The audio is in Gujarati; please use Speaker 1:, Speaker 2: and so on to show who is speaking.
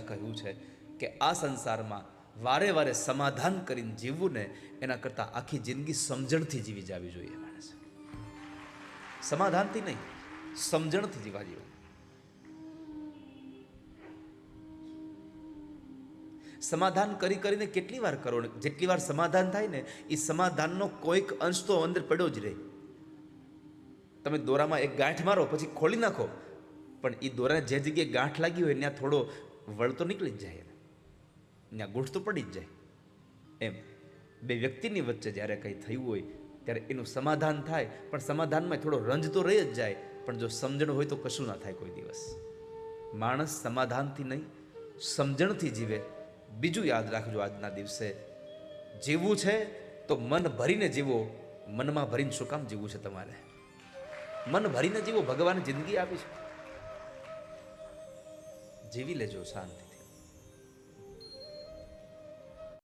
Speaker 1: કહ્યું છે કે આ સંસારમાં વારે વારે સમાધાન કરીને જીવવું ને એના કરતાં આખી જિંદગી સમજણથી જીવી જવી જોઈએ માણસ. સમાધાનથી નહીં, સમજણથી જીવા જેવું. સમાધાન કરી કરીને કેટલી વાર કરો જેટલી વાર સમાધાન થાય ને એ સમાધાનનો કોઈક અંશ તો અંદર પડ્યો જ રહે. તમે દોરામાં એક ગાંઠ મારો, પછી ખોલી નાખો. પણ એ દોરાને જે જગ્યાએ ગાંઠ લાગી હોય ત્યાં થોડો વળ તો નીકળી જ જાય ત્યાં ગૂંઠ તો પડી જ જાય. એમ. બે વ્યક્તિની વચ્ચે જ્યારે કંઈ થયું હોય, ત્યારે એનું સમાધાન થાય, પણ સમાધાનમાં થોડો રંજ તો રહી જ જાય, પણ જો સમજણ હોય તો કશું ના થાય કોઈ દિવસ. માણસ સમાધાનથી નહીં, સમજણથી જીવે. બીજું યાદ રાખજો આજના દિવસે. જીવવું છે તો મન ભરીને જીવો. મનમાં ભરીને શું કામ જીવવું છે તમારે? મન ભરીને જીવો, ભગવાને જિંદગી આપી છે. જીવી લેજો શાંતિથી.